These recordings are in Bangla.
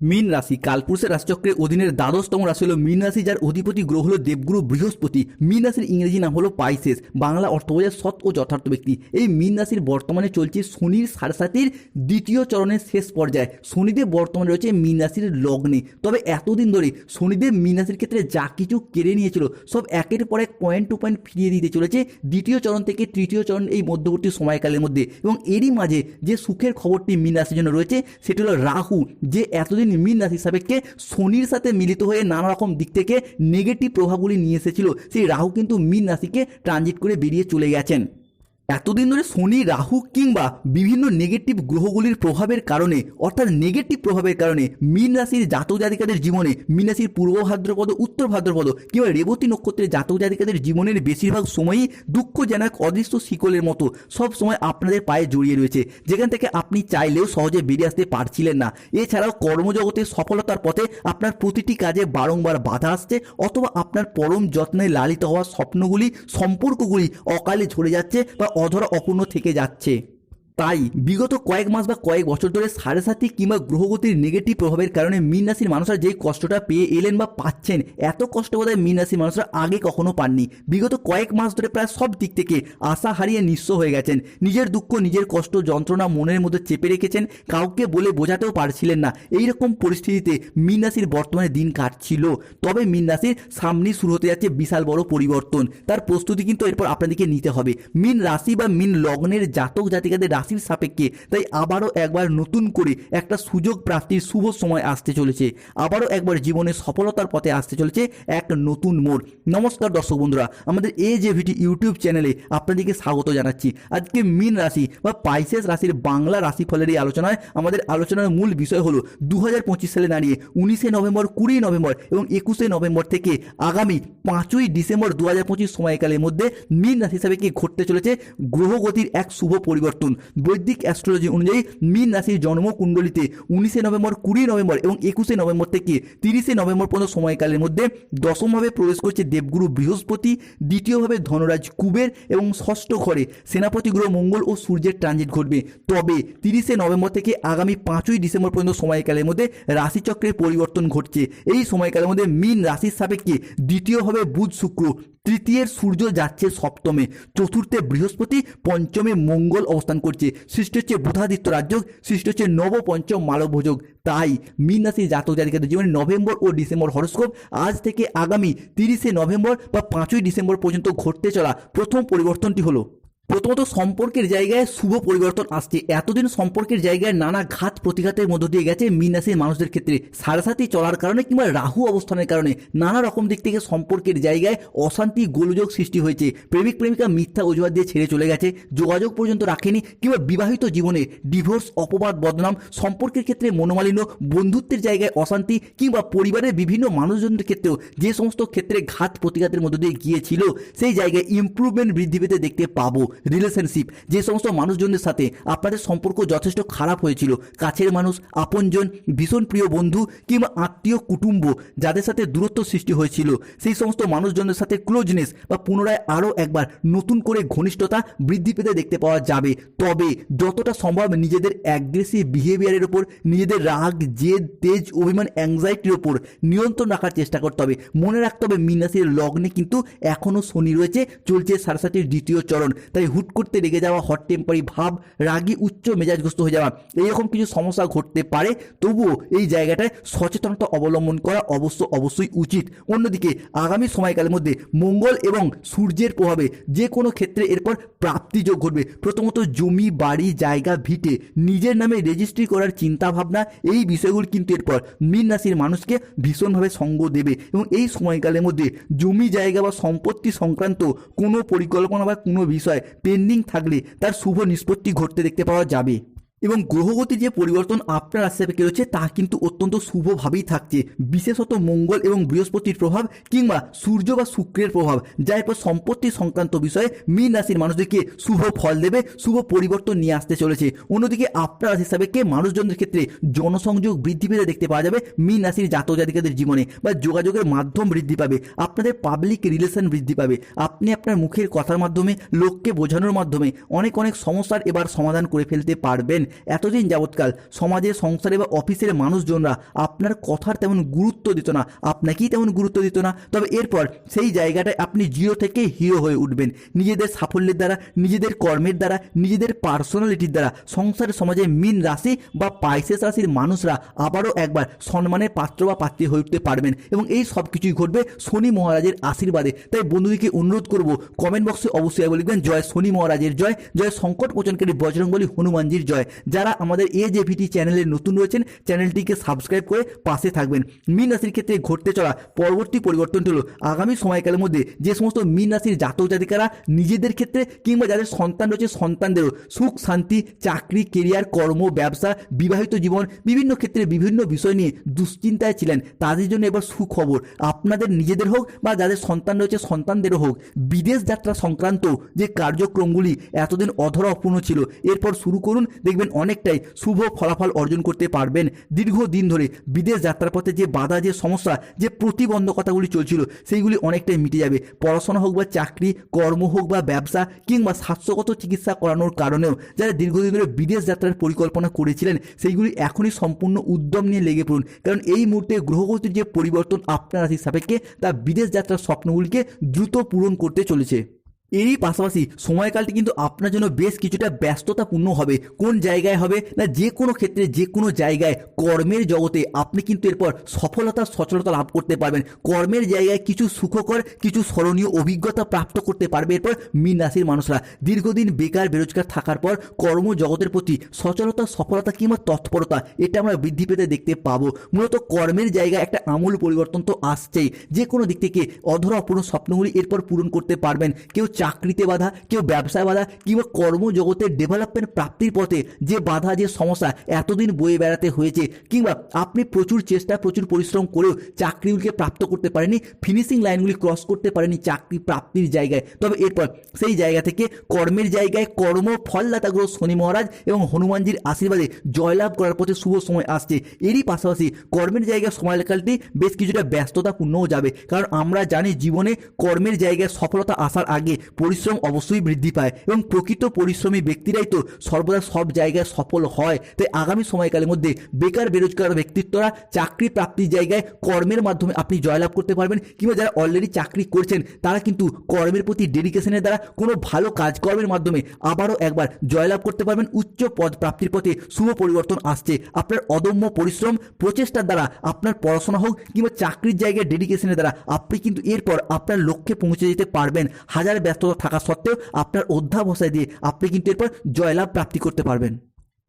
মীন রাশি, কালপুরুষের রাশিচক্রের অধীনের দ্বাদশতম রাশি হলো মীন রাশি, যার অধিপতি গ্রহ হলো দেবগুরু বৃহস্পতি। মীন রাশির ইংরেজি নাম হলো পাইসেস, বাংলা অর্থ বোঝায় সৎ ও যথার্থ ব্যক্তি। এই মীন রাশির বর্তমানে চলছে শনির সারসাতির দ্বিতীয় চরণের শেষ পর্যায়ে। শনিদেব বর্তমানে রয়েছে মীন রাশির লগ্নে। তবে এতদিন ধরে শনিদেব মীন রাশির ক্ষেত্রে যা কিছু কেড়ে নিয়েছিল, সব একের পর এক পয়েন্ট টু পয়েন্ট ফিরিয়ে দিতে চলেছে দ্বিতীয় চরণ থেকে তৃতীয় চরণ এই মধ্যবর্তী সময়কালের মধ্যে। এবং এরই মাঝে যে সুখের খবরটি মীন রাশির জন্য রয়েছে, সেটি হলো রাহু, যে এতদিন মীন রাশি সাপেক্ষে শনির সাথে মিলিত হয়ে নানা রকম দিক থেকে নেগেটিভ প্রভাবগুলি নিয়ে এসেছিল। সেই রাহু কিন্তু মীন রাশিকে ট্রানজিট করে বেরিয়ে চলে গেছেন। এতদিন ধরে শনি, রাহু কিংবা বিভিন্ন নেগেটিভ গ্রহগুলির প্রভাবের কারণে, অর্থাৎ নেগেটিভ প্রভাবের কারণে মীন রাশির জাতক জাতিকাদের জীবনে, মীন রাশির পূর্ব ভাদ্রপদ, উত্তর ভাদ্রপদ কিংবা রেবতী নক্ষত্রের জাতক জাতিকাদের জীবনের বেশিরভাগ সময়ই দুঃখজনক, অদৃশ্য শিকলের মতো সব সময় আপনাদের পায়ে জড়িয়ে রয়েছে। যেখান থেকে আপনি চাইলেও সহজে বেরিয়ে আসতে পারছিলেন না। এছাড়াও কর্মজগতের সফলতার পথে আপনার প্রতিটি কাজে বারংবার বাধা আসছে অথবা আপনার পরম যত্নে লালিত হওয়া স্বপ্নগুলি, সম্পর্কগুলি অকালে ঝরে যাচ্ছে বা অধরা অপূর্ণ থেকে যাচ্ছে। তাই বিগত কয়েক মাস বা কয়েক বছর ধরে সাড়ে সাথী কিংবা গ্রহগতির নেগেটিভ প্রভাবের কারণে মীন রাশির মানুষরা যেই কষ্টটা পেয়ে এলেন বা পাচ্ছেন, এত কষ্ট বোধহয় মীন রাশির মানুষরা আগে কখনো পাননি। বিগত কয়েক মাস ধরে প্রায় সব দিক থেকে আশা হারিয়ে নিঃস্ব হয়ে গেছেন। নিজের দুঃখ, নিজের কষ্ট, যন্ত্রণা মনের মধ্যে চেপে রেখেছেন, কাউকে বলে বোঝাতেও পারছিলেন না। এই রকম পরিস্থিতিতে মীন রাশির বর্তমানে দিন কাটছিল। তবে মীন রাশির সামনেই শুরু হতে যাচ্ছে বিশাল বড় পরিবর্তন। তার প্রস্তুতি কিন্তু এরপর আপনাদেরকে নিতে হবে। মীন রাশি বা মীন লগ্নের জাতক জাতিকাদের রাশির সাপেক্ষে। তাই আবারও একবার নতুন করে একটা সুযোগ প্রাপ্তির শুভ সময় আসতে চলেছে। আবারও একবার জীবনে সফলতার পথে আসতে চলেছে এক নতুন মোড়। নমস্কার দর্শক বন্ধুরা, আমাদের এই যে ভিটি ইউটিউব চ্যানেলে আপনাদেরকে স্বাগত জানাচ্ছি। আজকে মিন রাশি বা পাইসেস রাশির বাংলা রাশিফলের এই আলোচনায় আমাদের আলোচনার মূল বিষয় হলো দু হাজার পঁচিশ সালে দাঁড়িয়ে উনিশে নভেম্বর কুড়ি নভেম্বর এবং একুশে নভেম্বর থেকে আগামী পাঁচই ডিসেম্বর দু হাজার পঁচিশ সময়কালের মধ্যে মিন রাশি হিসাবে কি ঘটতে চলেছে, গ্রহগতির এক শুভ পরিবর্তন। বৈদিক অ্যাস্ট্রোলজি অনুযায়ী মীন রাশির জন্মকুণ্ডলিতে উনিশে নভেম্বর কুড়ি নভেম্বর এবং একুশে নভেম্বর থেকে তিরিশে নভেম্বর পর্যন্ত সময়কালের মধ্যে দশমভাবে প্রবেশ করছে দেবগুরু বৃহস্পতি, দ্বিতীয়ভাবে ধনরাজ কুবের এবং ষষ্ঠ ঘরে সেনাপতি গ্রহ মঙ্গল ও সূর্যের ট্রানজিট ঘটবে। তবে তিরিশে নভেম্বর থেকে আগামী পাঁচই ডিসেম্বর পর্যন্ত সময়কালের মধ্যে রাশিচক্রের পরিবর্তন ঘটছে। এই সময়কালের মধ্যে মীন রাশির সাপেক্ষে দ্বিতীয়ভাবে বুধ শুক্র, তৃতীয়ের সূর্য যাচ্ছে সপ্তমে, চতুর্থে বৃহস্পতি, পঞ্চমে মঙ্গল অবস্থান করছে। সৃষ্টি হচ্ছে বুধাদিত্য রাজ্য, সৃষ্টি হচ্ছে নবপঞ্চম মালভোজক। তাই মীন রাশির জাতক জাতিকাদের জীবনে নভেম্বর ও ডিসেম্বর হরস্কোপ আজ থেকে আগামী তিরিশে নভেম্বর বা পাঁচই ডিসেম্বর পর্যন্ত ঘটতে চলা প্রথম পরিবর্তনটি হলো। প্রথমত সম্পর্কের জায়গায় শুভ পরিবর্তন আসছে। এতদিন সম্পর্কের জায়গায় নানা ঘাত প্রতিঘাতের মধ্য দিয়ে গেছে মীন রাশির মানুষদের ক্ষেত্রে। সারাসাতি চলার কারণে কিংবা রাহু অবস্থানের কারণে নানা রকম দিক থেকে সম্পর্কের জায়গায় অশান্তি, গোলযোগ সৃষ্টি হয়েছে। প্রেমিক, প্রেমিকা মিথ্যা অজুহাত দিয়ে ছেড়ে চলে গেছে, যোগাযোগ পর্যন্ত রাখেনি কিংবা বিবাহিত জীবনে ডিভোর্স, অপবাদ, বদনাম, সম্পর্কের ক্ষেত্রে মনোমালিন্য, বন্ধুত্বের জায়গায় অশান্তি কিংবা পরিবারের বিভিন্ন মানুষজনের ক্ষেত্রেও যে সমস্ত ক্ষেত্রে ঘাত প্রতিঘাতের মধ্য দিয়ে গিয়েছিল, সেই জায়গায় ইম্প্রুভমেন্ট বৃদ্ধি পেতে দেখতে পাবো। রিলেশনশিপ যে সমস্ত মানুষজনের সাথে আপনাদের সম্পর্ক যথেষ্ট খারাপ হয়েছিল, কাছের মানুষ, আপনজন, ভীষণ প্রিয় বন্ধু কিংবা আত্মীয় কুটুম্ব যাদের সাথে দূরত্ব সৃষ্টি হয়েছিল, সেই সমস্ত মানুষজনের সাথে ক্লোজনেস বা পুনরায় আরও একবার নতুন করে ঘনিষ্ঠতা বৃদ্ধি পেতে দেখতে পাওয়া যাবে। তবে যতটা সম্ভব নিজেদের অ্যাগ্রেসিভ বিহেভিয়ারের ওপর, নিজেদের রাগ, জেদ, তেজ, অভিমান অ্যাংজাইটির ওপর নিয়ন্ত্রণ রাখার চেষ্টা করতে হবে। মনে রাখতে হবে মিনাসের লগ্নে কিন্তু এখনও শনি রয়েছে, চলছে সারসাতির দ্বিতীয় চরণ। তাই হুট করতে রেগে যাওয়া হট টেম্পারি ভাব, রাগী, উচ্চ মেজাজগ্রস্ত হয়ে যাওয়া এইরকম কিছু সমস্যা ঘটতে পারে, তবুও এই জায়গাটায় সচেতনতা অবলম্বন করা অবশ্য অবশ্যই উচিত। অন্যদিকে, আগামী সময়কালের মধ্যে মঙ্গল এবং সূর্যের প্রভাবে যে কোনো ক্ষেত্রে এরপর প্রাপ্তিযোগ ঘটবে। প্রথমত জমি, বাড়ি, জায়গা, ভিটে, নিজের নামে রেজিস্ট্রি করার চিন্তা ভাবনা এই বিষয়গুলি কিন্তু এরপর মীন রাশির মানুষকে ভীষণভাবে সঙ্গ দেবে এবং এই সময়কালের মধ্যে জমি, জায়গা বা সম্পত্তি সংক্রান্ত কোনো পরিকল্পনা বা কোনো বিষয় পেন্ডিং থাকলে তার শুভ নিষ্পত্তি ঘটতে দেখতে পাওয়া যাবে। এবং গ্রহগতি যে পরিবর্তন আপনার আশেপাশে রয়েছে, তা কিন্তু অত্যন্ত শুভভাবেই থাকছে। বিশেষত মঙ্গল এবং বৃহস্পতির প্রভাব কিংবা সূর্য বা শুক্রের প্রভাব, যা এরপর সম্পত্তি সংক্রান্ত বিষয়ে মীন রাশির মানুষদেরকে শুভ ফল দেবে, শুভ পরিবর্তন নিয়ে আসতে চলেছে। অন্যদিকে আপনার হিসাবে কে মানুষজনদের ক্ষেত্রে জনসংযোগ বৃদ্ধি পেতে দেখতে পাওয়া যাবে মীন রাশির জাতক জাতিকাদের জীবনে বা যোগাযোগের মাধ্যম বৃদ্ধি পাবে, আপনাদের পাবলিক রিলেশন বৃদ্ধি পাবে। আপনি আপনার মুখের কথার মাধ্যমে, লোককে বোঝানোর মাধ্যমে অনেক অনেক সমস্যার এবার সমাধান করে ফেলতে পারবেন। এতদিন যাবৎকাল সমাজে সংসারে বা অফিসের মানুষজনরা আপনার কথার তেমন গুরুত্ব দিত না, আপনাকেই তেমন গুরুত্ব দিত না। তবে এরপর সেই জায়গাটায় আপনি জিরো থেকে হিরো হয়ে উঠবেন। নিজেদের সাফল্যের দ্বারা, নিজেদের কর্মের দ্বারা, নিজেদের পার্সোনালিটির দ্বারা সংসার সমাজে মিন রাশি বা পাইসেস রাশির মানুষরা আবারও একবার সম্মানের পাত্র বা পাত্রী হয়ে উঠতে পারবেন এবং এই সব কিছুই ঘটবে শনি মহারাজের আশীর্বাদে। তাই বন্ধুদেরকে অনুরোধ করব কমেন্ট বক্সে অবশ্যই বলবেন জয় শনি মহারাজের জয় জয় সংকট মোচনকারী বজরঙ্গলী হনুমানজির জয়। যারা আমাদের এ জে ভিটি চ্যানেলে নতুন রয়েছেন, চ্যানেলটিকে সাবস্ক্রাইব করে পাশে থাকবেন। মিন রাশির ক্ষেত্রে ঘটতে চলা পরবর্তী পরিবর্তনটি হলো আগামী সময়কালের মধ্যে যে সমস্ত মিন রাশির জাতক জাতিকারা নিজেদের ক্ষেত্রে কিংবা যাদের সন্তান রয়েছে সন্তানদেরও সুখ, শান্তি, চাকরি কেরিয়ার কর্ম, ব্যবসা, বিবাহিত জীবন, বিভিন্ন ক্ষেত্রে বিভিন্ন বিষয় নিয়ে দুশ্চিন্তায় ছিলেন। তাদের জন্য এবার সুখবর। আপনাদের নিজেদের হোক বা যাদের সন্তান রয়েছে সন্তানদেরও হোক, বিদেশ যাত্রা সংক্রান্ত যে কার্যক্রমগুলি এতদিন অধরা অপূর্ণ ছিল, এরপর শুরু করুন। দেখবেন অনেকটাই শুভ ফলাফল অর্জন করতে পারবেন। দীর্ঘদিন ধরে বিদেশ যাত্রার পথে যে বাধা, যে সমস্যা, যে প্রতিবন্ধকতাগুলি চলছিল, সেইগুলি অনেকটাই মিটে যাবে। পড়াশোনা হোক বা চাকরি, কর্ম হোক বা ব্যবসা কিংবা স্বাস্থ্যগত চিকিৎসা করানোর কারণেও যারা দীর্ঘদিন ধরে বিদেশ যাত্রার পরিকল্পনা করেছিলেন, সেইগুলি এখনই সম্পূর্ণ উদ্যম নিয়ে লেগে পড়ুন। কারণ এই মুহূর্তে গ্রহগতির যে পরিবর্তন আপনার রাশির সাপেক্ষে, তা বিদেশ যাত্রার স্বপ্নগুলিকে দ্রুত পূরণ করতে চলেছে। এরই পাশাপাশি সময়কালটি কিন্তু আপনার জন্য বেশ কিছুটা ব্যস্ততাপূর্ণ হবে। কোন জায়গায় হবে না যে কোনো ক্ষেত্রে যে কোনো জায়গায় কর্মের জগতে আপনি কিন্তু এরপর সফলতা, সচলতা লাভ করতে পারবেন। কর্মের জায়গায় কিছু সুখকর, কিছু স্মরণীয় অভিজ্ঞতা প্রাপ্ত করতে পারবে এরপর মীন রাশির মানুষরা। দীর্ঘদিন বেকার, বেরোজগার থাকার পর কর্মজগতের প্রতি সচলতা, সফলতা কিংবা তৎপরতা, এটা আমরা বৃদ্ধি পেতে দেখতে পাবো। মূলত কর্মের জায়গায় একটা আমূল পরিবর্তন তো আসছেই। যে কোনো দিক থেকে অধরা অপূর্ণ স্বপ্নগুলি এরপর পূরণ করতে পারবেন। কেউ চাকরিতে বাধা কেউ ব্যবসায় বাধা কিংবা কর্মজগতের ডেভেলপমেন্ট প্রাপ্তির পথে যে বাধা, যে সমস্যা এতদিন বয়ে বেড়াতে হয়েছে কিংবা আপনি প্রচুর চেষ্টা প্রচুর পরিশ্রম করেও চাকরিগুলিকে প্রাপ্ত করতে পারেনি ফিনিশিং লাইনগুলি ক্রস করতে পারেনি চাকরি প্রাপ্তির জায়গায়। তবে এরপর সেই জায়গা থেকে কর্মের জায়গায় কর্ম ফলদাতাগ্রহ শনি মহারাজ এবং হনুমানজির আশীর্বাদে জয়লাভ করার পথে শুভ সময় আসছে। এরই পাশাপাশি কর্মের জায়গায় সময়কালটি বেশ কিছুটা ব্যস্ততাপূর্ণও যাবে। কারণ আমরা জানি জীবনে কর্মের জায়গায় সফলতা আসার আগে পরিশ্রম অবশ্যই বৃদ্ধি পায় এবং প্রকৃত পরিশ্রমী ব্যক্তিরাই তো সর্বদা সব জায়গায় সফল হয়। তাই আগামী সময়কালের মধ্যে বেকার, বেরোজগার ব্যক্তিত্বরা চাকরি প্রাপ্তির জায়গায় কর্মের মাধ্যমে আপনি জয়লাভ করতে পারবেন কিংবা যারা অলরেডি চাকরি করছেন, তারা কিন্তু কর্মের প্রতি ডেডিকেশনের দ্বারা কোনো ভালো কাজকর্মের মাধ্যমে আবারও একবার জয়লাভ করতে পারবেন। উচ্চ পদ প্রাপ্তির পথে শুভ পরিবর্তন আসছে। আপনার অদম্য পরিশ্রম প্রচেষ্টার দ্বারা আপনার পড়াশোনা হোক কিংবা চাকরির জায়গায় ডেডিকেশনের দ্বারা আপনি কিন্তু এরপর আপনার লক্ষ্যে পৌঁছে যেতে পারবেন। হাজার ব্যস্ততা থাকা সত্ত্বেও আপনার অধ্যাবসায় দিয়ে আপনি কিন্তু এরপর জয়লাভ প্রাপ্তি করতে পারবেন।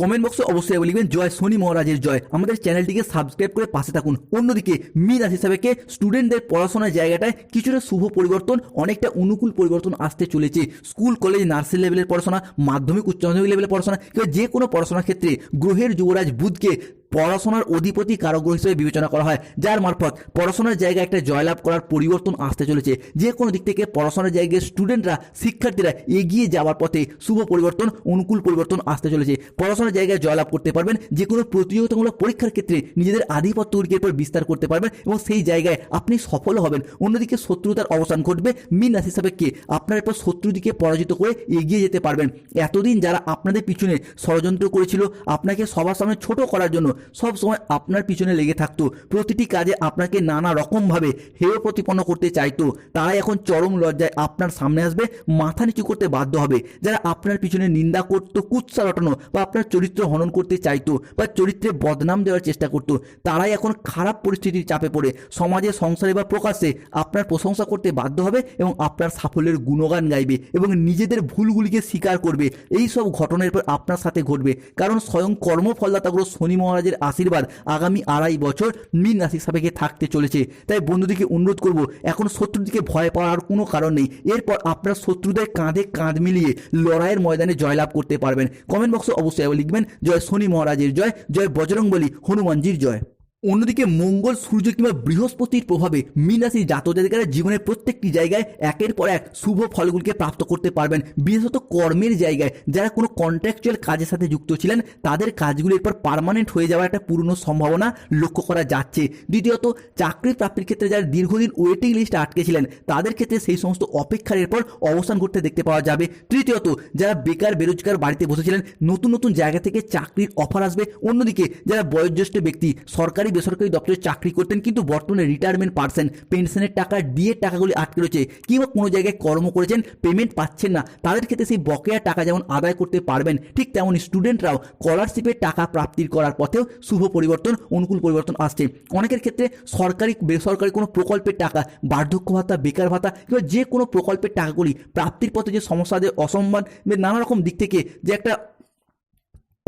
কমেন্ট বক্সে অবশ্যই লিখবেন, জয় শনি মহারাজের জয়। আমাদের চ্যানেলটিকে সাবস্ক্রাইব করে পাশে থাকুন। অন্যদিকে মিন রাশি হিসাবে স্টুডেন্টদের পড়াশোনার জায়গাটায় কিছুটা শুভ পরিবর্তন, অনেকটা অনুকূল পরিবর্তন আসতে চলেছে। স্কুল কলেজ নার্সারি লেভেলের পড়াশোনা, মাধ্যমিক, উচ্চ মাধ্যমিক লেভেলের পড়াশোনা, কিংবা যে কোনো পড়াশোনার ক্ষেত্রে গ্রহের যুবরাজ বুধকে পড়াশোনার অধিপতি কারগ্রহ হিসেবে বিবেচনা করা হয়। যার মারফত পড়াশোনার জায়গায় একটা জয়লাভ করার পরিবর্তন আসতে চলেছে। যে কোনো দিক থেকে পড়াশোনার জায়গায় স্টুডেন্টরা শিক্ষার্থীরা এগিয়ে যাওয়ার পথে শুভ পরিবর্তন, অনুকূল পরিবর্তন আসতে চলেছে। পড়াশোনার জায়গায় জয়লাভ করতে পারবেন যে কোনো প্রতিযোগিতামূলক পরীক্ষার ক্ষেত্রে নিজেদের আধিপত্য আধিপত্যগুলিকে এরপর বিস্তার করতে পারবেন এবং সেই জায়গায় আপনি সফল হবেন। অন্যদিকে শত্রুতার অবসান ঘটবে, মিন রাশি কে আপনার এরপর শত্রুদিকে পরাজিত করে এগিয়ে যেতে পারবেন। এতদিন যারা আপনাদের পিছনে ষড়যন্ত্র করেছিল, আপনাকে সবার সামনে ছোট করার জন্য সব সময় আপনার পিছনে লেগে থাকতো। প্রতিটি কাজে আপনাকে নানা রকমভাবে হেয় প্রতিপন্ন করতে চাইতো। তারাই এখন চরম লজ্জায় আপনার সামনে আসবে, মাথা নিচু করতে বাধ্য হবে। যারা আপনার পিছনে নিন্দা করতো, কুৎসা রটানো বা আপনার চরিত্র হনন করতে চাইতো বা চরিত্রে বদনাম দেওয়ার চেষ্টা করতো, তারাই এখন খারাপ পরিস্থিতির চাপে পড়ে। সমাজে, সংসারে বা প্রকাশ্যে আপনার প্রশংসা করতে বাধ্য হবে এবং আপনার সাফল্যের গুণগান গাইবে এবং নিজেদের ভুলগুলিকে স্বীকার করবে। এই সব ঘটনার পর আপনার সাথে ঘটবে। কারণ স্বয়ং কর্মফলদাতাগুলো শনি মহারাজের আশীর্বাদ আগামী আড়াই বছর মিন রাশি সাপেক্ষে থাকতে চলেছে। তাই বন্ধুদিকে অনুরোধ করব, এখন শত্রুদিকে ভয় পাওয়ার কোনো কারণ নেই। এরপর আপনার শত্রুদের কাঁধে কাঁধ মিলিয়ে লড়াইয়ের ময়দানে জয়লাভ করতে পারবেন। কমেন্ট বক্সে অবশ্যই লিখবেন জয় শনি মহারাজের জয় জয় বজরংবলী হনুমানজির জয়। অন্যদিকে মঙ্গল, সূর্য কিংবা বৃহস্পতির প্রভাবে মীন রাশির জাতক জাতিকারা জীবনের প্রত্যেকটি জায়গায় একের পর এক শুভ ফলগুলিকে প্রাপ্ত করতে পারবেন। বিশেষত কর্মের জায়গায় যারা কোনো কন্ট্রাকচুয়াল কাজের সাথে যুক্ত ছিলেন, তাদের কাজগুলি এরপর পার্মানেন্ট হয়ে যাওয়ার একটা পূর্ণ সম্ভাবনা লক্ষ্য করা যাচ্ছে। দ্বিতীয়ত, চাকরি প্রাপ্তির ক্ষেত্রে যারা দীর্ঘদিন ওয়েটিং লিস্টে আটকে ছিলেন, তাদের ক্ষেত্রে সেই সমস্ত অপেক্ষার এরপর অবসান করতে দেখতে পাওয়া যাবে। তৃতীয়ত, যারা বেকার, বেরোজগার বাড়িতে বসেছিলেন নতুন নতুন জায়গা থেকে চাকরির অফার আসবে। অন্যদিকে, যারা বয়োজ্যেষ্ঠ ব্যক্তি, সরকারি বেসরকারি দপ্তরে চাকরি করতেন, কিন্তু বর্তমানে রিটায়ারমেন্ট পার্সেন পেনশনের টাকা ডিএর টাকাগুলি আটকে রয়েছে। কিংবা কোনো জায়গায় কর্ম করেছেন পেমেন্ট পাচ্ছেন না, তাদের ক্ষেত্রে সেই বকেয়া টাকা যেমন আদায় করতে পারবেন, ঠিক তেমন স্টুডেন্টরাও স্কলারশিপের টাকা প্রাপ্তির করার পথেও শুভ পরিবর্তন, অনুকূল পরিবর্তন আসছে। অনেকের ক্ষেত্রে সরকারি, বেসরকারি কোনো প্রকল্পের টাকা, বার্ধক্য ভাতা, বেকার ভাতা, কিংবা যে কোনো প্রকল্পের টাকাগুলি প্রাপ্তির পথে যে সমস্যাদের অসম্মান নানা রকম দিক থেকে যে একটা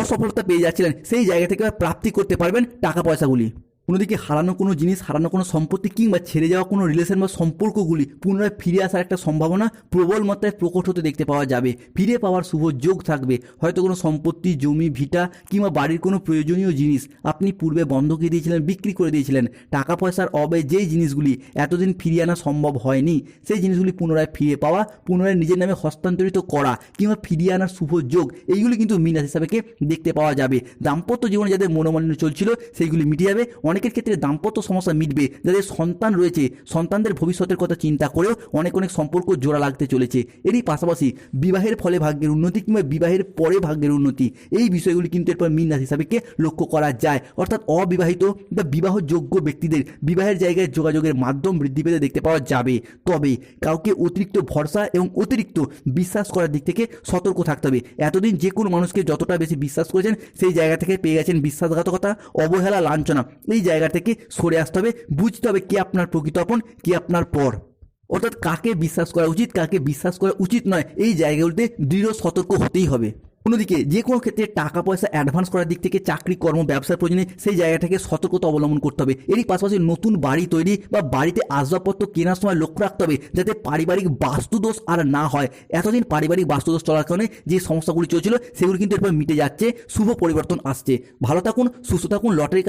অসফলতা পেয়ে যাচ্ছিলেন। সেই জায়গা থেকে প্রাপ্তি করতে পারবেন টাকা পয়সাগুলি অন্যদিকে হারানো কোনো জিনিস, হারানো কোনো সম্পত্তি কিংবা ছেড়ে যাওয়া কোনো রিলেশন বা সম্পর্কগুলি পুনরায় ফিরে আসার একটা সম্ভাবনা প্রবল মাত্রায় প্রকট হতে দেখতে পাওয়া যাবে। ফিরে পাওয়ার শুভ যোগ থাকবে। হয়তো কোনো সম্পত্তি, জমি, ভিটা কিংবা বাড়ির কোনো প্রয়োজনীয় জিনিস আপনি পূর্বে বন্ধকে দিয়েছিলেন, বিক্রি করে দিয়েছিলেন। টাকা পয়সার অবে যেই জিনিসগুলি এতদিন ফিরিয়ে আনা সম্ভব হয়নি, সেই জিনিসগুলি পুনরায় ফিরে পাওয়া, পুনরায় নিজের নামে হস্তান্তরিত করা কিংবা ফিরিয়ে আনার শুভ যোগ, এইগুলি কিন্তু মিনাস হিসাবেকে দেখতে পাওয়া যাবে। দাম্পত্য জীবনে যাদের মনোমালিন্য চলছিল, সেইগুলি মিটে যাবে। অনেকের ক্ষেত্রে দাম্পত্য সমস্যা মিটবে। যাদের সন্তান রয়েছে, সন্তানদের ভবিষ্যতের কথা চিন্তা করেও অনেক অনেক সম্পর্ক জোড়া লাগতে চলেছে। এরই পাশাপাশি বিবাহের ফলে ভাগ্যের উন্নতি কিংবা বিবাহের পরে ভাগ্যের উন্নতি, এই বিষয়গুলি কিন্তু এরপর মিন রাশি লক্ষ্য করা যায়। অর্থাৎ অবিবাহিত বা বিবাহযোগ্য ব্যক্তিদের বিবাহের জায়গায় যোগাযোগের মাধ্যম বৃদ্ধি পেতে দেখতে পাওয়া যাবে। তবে কাউকে অতিরিক্ত ভরসা এবং অতিরিক্ত বিশ্বাস করার দিক থেকে সতর্ক থাকতে হবে। এতদিন যে কোনো মানুষকে যতটা বেশি বিশ্বাস করেছেন, সেই জায়গা থেকে পেয়ে গেছেন বিশ্বাসঘাতকতা, অবহেলা, লাঞ্ছনা। এই জায়গা থেকে সরে আসতে হবে, বুঝতে হবে কে আপনার প্রকৃত আপন, কে আপনার পর। অর্থাৎ কাকে বিশ্বাস করা উচিত, কাকে বিশ্বাস করা উচিত নয়, এই জায়গাগুলিতে দৃঢ় সতর্ক হতেই হবে। অন্যদিকে যে কোনো ক্ষেত্রে টাকা পয়সা অ্যাডভান্স করার দিক থেকে চাকরি, কর্ম, ব্যবসার প্রয়োজনে সেই জায়গা থেকে সতর্কতা অবলম্বন করতে হবে। এরই পাশাপাশি নতুন বাড়ি তৈরি বা বাড়িতে আসবাবপত্র কেনার সময় লক্ষ্য রাখতে হবে, যাতে পারিবারিক বাস্তুদোষ আর না হয়। এতদিন পারিবারিক বাস্তুদোষ চলার কারণে যে সমস্যাগুলি চলছিল, সেগুলি কিন্তু এরপর মিটে যাচ্ছে, শুভ পরিবর্তন আসছে। ভালো থাকুন, সুস্থ থাকুন, লটারি